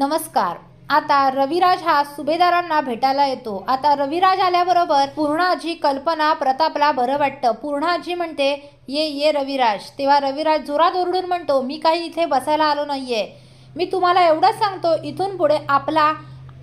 नमस्कार. आता रविराज हा सुभेदारांना भेटायला येतो. आता रविराज आल्याबरोबर पूर्णाजी कल्पना प्रतापला बरं वाटतं. पूर्णाजी म्हणते ये ये रविराज. तेव्हा रविराज जोरात ओरडून म्हणतो मी काही इथे बसायला आलो नाही आहे मी तुम्हाला एवढंच सांगतो इथून पुढे आपला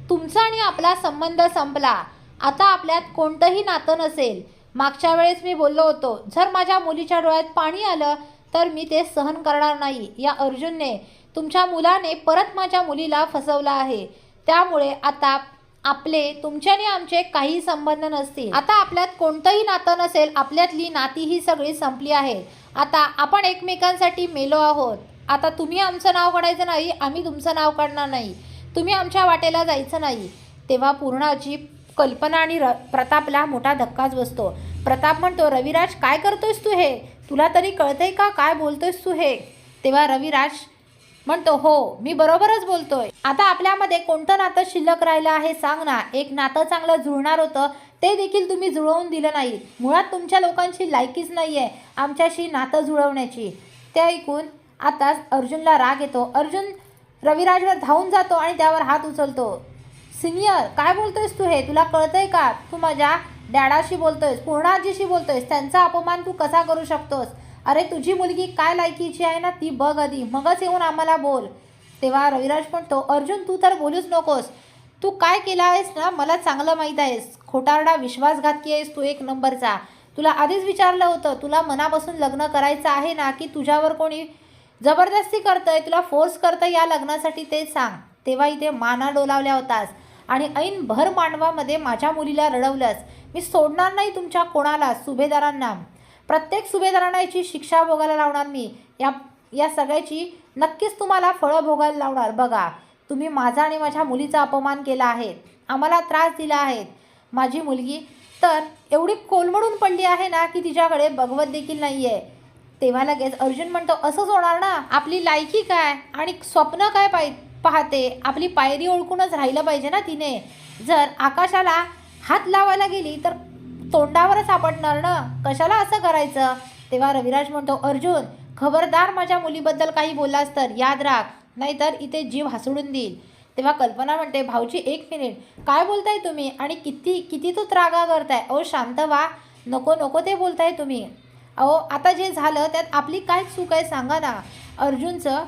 तुमचा आणि आपला संबंध संपला. आता आपल्यात कोणतंही नातं नसेल. मागच्या वेळेस मी बोललो होतो जर माझ्या मुलीच्या डोळ्यात पाणी आलं तर मी ते सहन करणार नाही. या अर्जुनने तुमच्या मुलाने परत माझ्या मुलीला फसवलं आहे. त्यामुळे आता आपले तुमच्याने आमचे काही संबंध नसतील. आता आपल्यात कोणतंही नातं नसेल आपल्यातली नाती ही सगळी संपली आहेत आता आपण एकमेकांसाठी मेलो आहोत. आता तुम्ही आमचं नाव काढायचं नाही आम्ही तुमचं नाव काढणार नाही. तुम्ही आमच्या वाटेला जायचं नाही. तेव्हा पूर्णाची कल्पना आणि र प्रतापला मोठा धक्काच बसतो. प्रताप म्हणतो रविराज काय करतोयस तू हे? तुला तरी कळतंय का? काय बोलतोयस तू हे? तेव्हा रविराज म्हणतो हो मी बरोबरच बोलतोय. आता आपल्यामध्ये कोणतं नातं शिल्लक राहिलं आहे सांग ना. एक नातं चांगलं जुळणार होतं ते देखील तुम्ही जुळवून दिलं नाही. मुळात तुमच्या लोकांची लायकीच नाही आहे आमच्याशी नातं जुळवण्याची. ते ऐकून आता अर्जुनला राग येतो. अर्जुन रविराजवर धावून जातो आणि त्यावर हात उचलतो. सिनियर काय बोलतोयस तू हे? तुला कळतंय का? तू माझ्या डॅडाशी बोलतोयस पूर्णाजीशी बोलतोयस. त्यांचा अपमान तू कसा करू शकतोस? अरे तुझी मुलगी काय लायकीची आहे ना ती बघ आधी. मगच येऊन आम्हाला बोल. तेव्हा रविराज म्हणतो अर्जुन तू तर बोलूच नकोस. तू काय केला आहेस ना मला चांगलं माहीत आहेस. खोटारडा विश्वासघातकी आहेस तू एक नंबरचा. तुला आधीच विचारलं होतं तुला मनापासून लग्न करायचं आहे ना की तुझ्यावर कोणी जबरदस्ती करतंय तुला फोर्स करतं या लग्नासाठी ते सांग. तेव्हा इथे माना डोलावल्या होतास. आणि ऐन भर मांडवामध्ये माझ्या मुलीला रडवलंस. मी सोडणार नाही तुमच्या कोणाला सुभेदारांना. प्रत्येक सुभेदारांना याची शिक्षा भोगायला लावणार मी. या या सगळ्याची नक्कीच तुम्हाला फळं भोगायला लावणार. बघा तुम्ही माझा आणि माझ्या मुलीचा अपमान केला आहे. आम्हाला त्रास दिला आहे. माझी मुलगी तर एवढी कोलमडून पडली आहे ना की तिच्याकडे बघवत देखील नाही आहे तेव्हा लगेच अर्जुन म्हणतो असंच होणार ना? आपली लायकी काय? आणि स्वप्न काय पाय पाहते? आपली पायरी ओळखूनच राहिलं पाहिजे ना तिने. जर आकाशाला हात लावायला गेली तर तोंडावरच आपटणार ना? कशाला असं करायचं? तेव्हा रविराज म्हणतो अर्जुन खबरदार माझ्या मुलीबद्दल काही बोललास तर याद राख नाहीतर इथे जीव हसडून देईल. तेव्हा कल्पना म्हणते भाऊजी एक मिनिट. काय बोलताय तुम्ही? आणि किती किती तू त्रागा करताय? अहो शांत व्हा. नको नको ते बोलताय तुम्ही. अहो आता जे झालं त्यात आपली काय चूक आहे सांगा ना. अर्जुनचं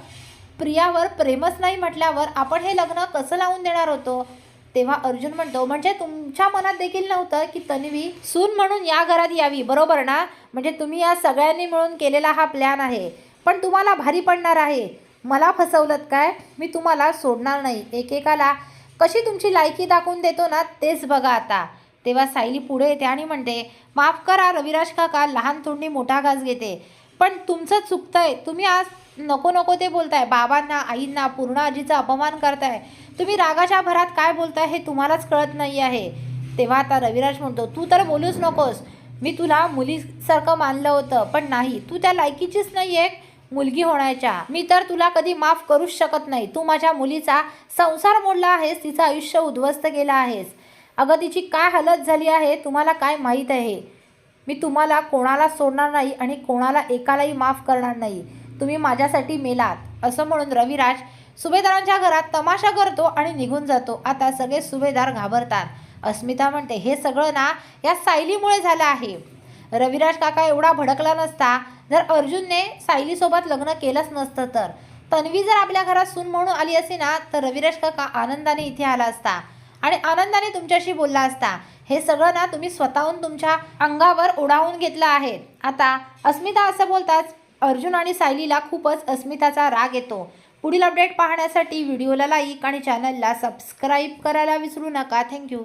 प्रियावर प्रेमच नाही म्हटल्यावर आपण हे लग्न कसं लावून देणार होतो? तेव्हा अर्जुन म्हणतो म्हणजे तुमच्या मनात देखील नव्हतं की तन्वी सून म्हणून या घरात यावी बरोबर ना? म्हणजे तुम्ही या सगळ्यांनी मिळून केलेला हा प्लॅन आहे. पण तुम्हाला भारी पडणार आहे. मला फसवलत काय? मी तुम्हाला सोडणार नाही. एकेकाला कशी तुमची लायकी दाखवून देतो ना तेच बघा आता. तेव्हा सायली पुढे येते आणि म्हणते माफ करा रविराज काका लहान तोंडी मोठा घास घेते. पण तुमचं चुकतंय. तुम्ही आज नको नको ते बोलताय. बाबांना आईंना पूर्ण आजीचा अपमान करताय. तुम्ही रागाच्या भरात काय बोलताय हे तुम्हालाच कळत नाही आहे. तेव्हा आता रविराज म्हणतो तू तर बोलूच नकोस. मी तुला मुलीसारखं मानलं होतं पण नाही. तू त्या लायकीचीच नाही आहे मुलगी होण्याच्या. मी तर तुला कधी माफ करूच शकत नाही. तू माझ्या मुलीचा संसार मोडला आहेस तिचं आयुष्य उद्ध्वस्त केलं आहेस. अगं तिची काय हालत झाली आहे तुम्हाला काय माहीत आहे? मी तुम्हाला कोणाला सोडणार नाही आणि कोणाला एकालाही माफ करणार नाही. तुम्ही माझ्यासाठी मेलात. असं म्हणून रविराज सुभेदारांच्या घरात तमाशा करतो आणि निघून जातो. आता सगळे सुभेदार घाबरतात. अस्मिता म्हणते हे सगळं ना या सायलीमुळे झालं आहे. रविराज काका एवढा भडकला नसता. जर अर्जुनने सायलीसोबत लग्न केलंच नसतं तर. तन्वी जर आपल्या घरात सून म्हणून आली असती ना तर रविराज काका आनंदाने इथे आला असता. आणि आनंदाने तुमच्याशी बोलला असता. हे सगळं ना तुम्ही स्वतःहून तुमच्या अंगावर ओढावून घेतलं आहे. आता अस्मिता असं बोलताच अर्जुन आणि सायलीला खूपच अस्मिताचा राग येतो. पुढील अपडेट पाहण्यासाठी व्हिडिओला लाईक आणि चॅनलला सबस्क्राईब करायला विसरू नका. थँक्यू